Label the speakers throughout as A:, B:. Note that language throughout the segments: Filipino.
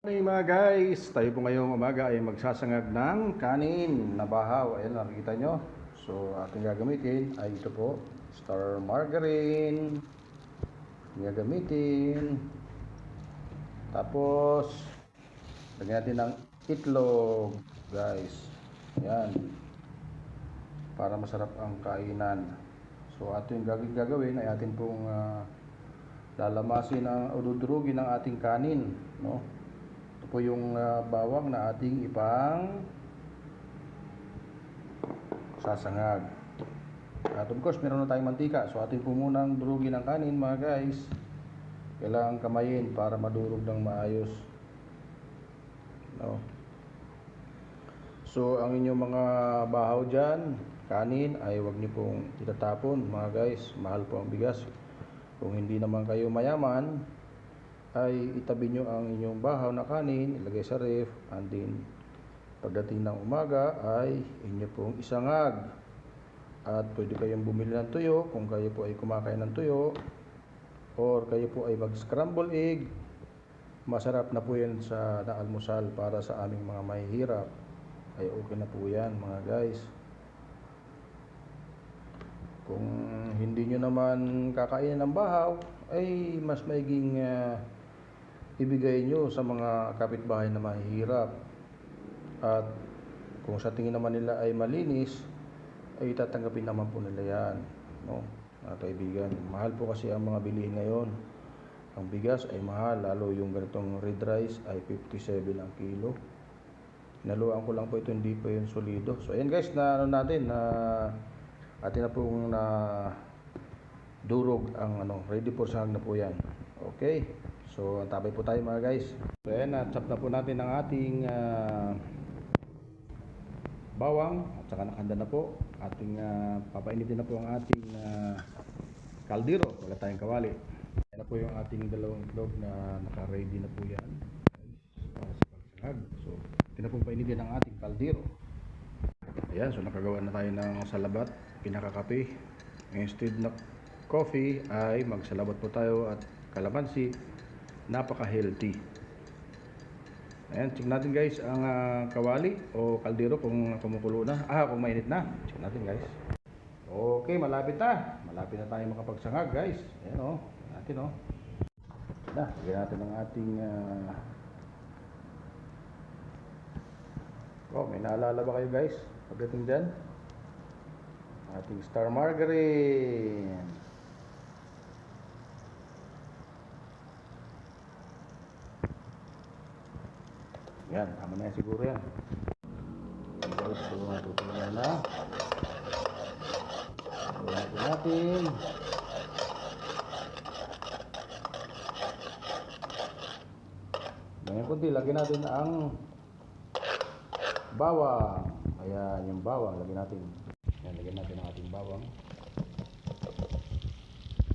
A: Hey mga guys, tayo po ngayong umaga ay magsasangag ng kanin na bahaw. Ayan, nakikita nyo. So, ating gagamitin ay ito po, star margarine. Gagamitin. Tapos, lagyan natin ng itlog, guys. Ayan. Para masarap ang kainan. So, ating gagawin, ay atin pong ah, lalamasin ang o dudurugin ang ating kanin, no? Po yung ah, bawang na ating ipang sasangag. At of course, meron na tayong mantika. So ating po munang durugin ang kanin mga guys. Kailangan kamayin para madurog ng maayos. No? So ang inyong mga bahaw dyan, kanin ay wag niyo pong itatapon mga guys. Mahal po ang bigas. Kung hindi naman kayo mayaman, ay itabi nyo ang inyong bahaw na kanin, ilagay sa ref, and then pagdating ng umaga ay inyo pong isangag. At pwede kayong bumili ng tuyo kung kayo po ay kumakain ng tuyo or kayo po ay mag-scramble egg. Masarap na po yan sa naalmusal para sa aming mga mahihirap. Ay okay na po yan mga guys. Kung hindi nyo naman kakainin ng bahaw, ay mas maiging ah, ibigay nyo sa mga kapitbahay na mahihirap. At kung sa tingin naman nila ay malinis, ay tatanggapin naman po nila yan. No? Mga kaibigan, mahal po kasi ang mga bilihin ngayon. Ang bigas ay mahal, lalo yung ganitong red rice ay 57 ang kilo. Naluan ko lang po ito, hindi po yung solido. So ayan guys, na ano natin, na atin na pong na durog ang ano, ready for sahag na po yan. Okay, so antabay po tayo mga guys. So ayan, na-chop na po natin ang ating ah, bawang at saka nakanda na po. Ating uh, papainitin na po ang ating ah, kaldero. Wala tayong kawali. Ayan na po yung ating dalawang itlog na naka-ready na po yan. So, ito na painitin ang ating kaldero. Ayan, so nakagawa na tayo ng salabat, pinakakape. Instead na coffee ay magsalabat po tayo at kalamansi. Napaka-healthy. Ayan, check natin guys ang ah, kawali o kaldero kung kumukulo na. Ah, kung mainit na. Check natin guys. Okay, malapit na. Malapit na tayo makapagsangag guys. Ayan o. Oh. Natin o. Oh. Na, lagyan natin ang ating ah, Oh, may naalala ba kayo guys? Pagdating dyan? Ating star margarine. Yan, tama na yan siguro yan. Guys, so matutunan na. Lagyan natin. Ganyan kunti, lagyan natin ang bawang. Ayan, yung bawang, lagyan natin. Yan, lagyan natin ang ating bawang.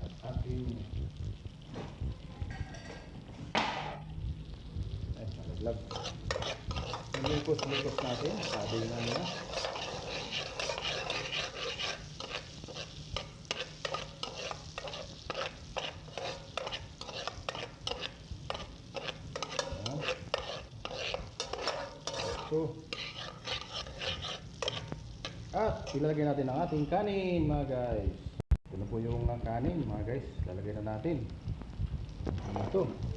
A: At ating eh, nalaglag. Lilikos-likos natin. Sabi na nila. Ito. At ilalagay natin ang ating kanin mga guys. Ito na po yung kanin mga guys. Lalagay na natin. Ano ito?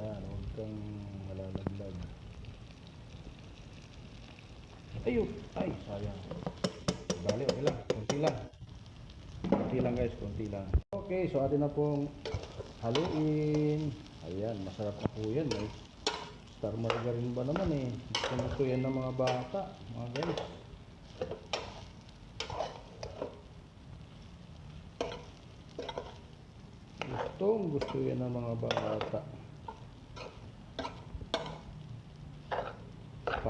A: Ayan, huwag kang malalaglag. Ayun! Ay, sayang. Bali, okay lang. Kunti lang. Kunti lang guys, kunti lang. Okay, so atin na pong haluin. Ayan, masarap na po yan. May star margarine ba naman eh. Gusto yan ng mga bata, mga guys. Gustong gusto yan ng mga bata.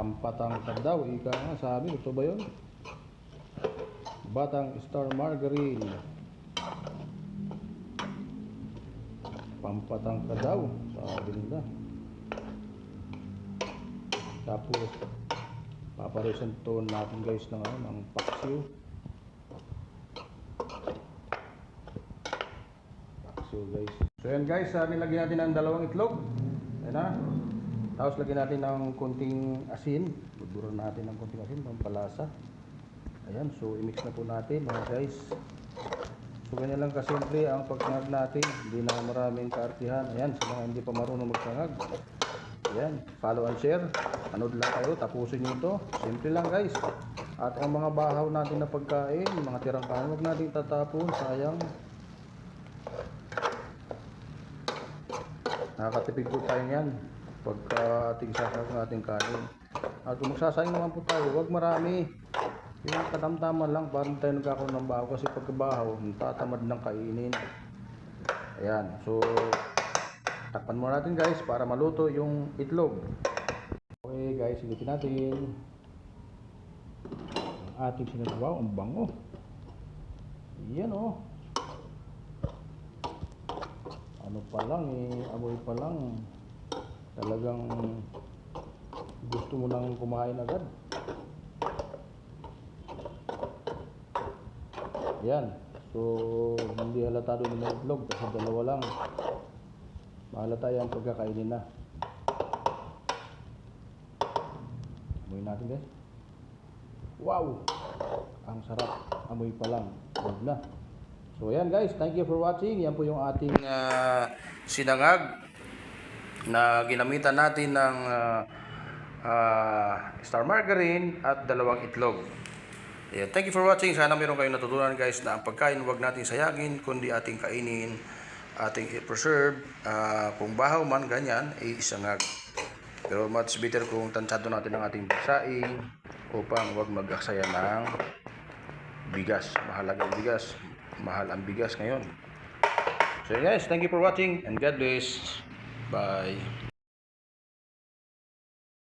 A: Pampatang daw, ika nga sabi, gusto ba yun? Batang Star Margarine. Pampatang daw, sabi nila. Tapos, paparesan to natin guys ng, ano, ng paksiw. So guys. So yan guys, uh, nilagyan natin ng dalawang itlog. Ayan na. Tapos lagyan natin ng konting asin. Buburan natin ng konting asin, pampalasa. Ayan, so i-mix na po natin mga guys. So ganyan lang kasimple ang pagsangag natin. Hindi na maraming kaartihan. Ayan, sa mga hindi pa marunong magsangag. Ayan, follow and share. Anood lang kayo, tapusin nyo ito. Simple lang guys. At ang mga bahaw natin na pagkain, mga tirang kain, huwag natin tatapon, sayang. Nakakatipid po tayo yan pagka ating sasag ng ating kanin. At kung magsasayang naman po tayo, huwag marami. Yung katamtaman lang, parang tayo nagkakaroon ng bahaw kasi pagkabahaw, tatamad ng kainin. Ayan, so takpan muna natin guys para maluto yung itlog. Okay guys, silipin natin. Ang ating sinagawa, ang bango. Yan oh. Ano pa lang eh, amoy pa lang. Talagang gusto mo nang kumain agad. Yan. So, hindi halata doon yung itlog kasi dalawa lang. Mahalata yan pagkakainin na. Amoy natin guys. Wow! Ang sarap. Amoy pa lang. Huwag na. So ayan guys, thank you for watching. Yan po yung ating ah, sinangag na ginamitan natin ng ah, ah, star margarine at dalawang itlog. Ayan, thank you for watching. Sana meron kayong natutunan guys na ang pagkain huwag natin sayagin kundi ating kainin, ating i-preserve. Ah, kung bahaw man ganyan, ay isangag. Pero much better kung tansado natin ang ating saing upang huwag mag-aksaya ng bigas. Mahalaga ang bigas. Mahal ang bigas ngayon. So guys, thank you for watching and God bless. Bye.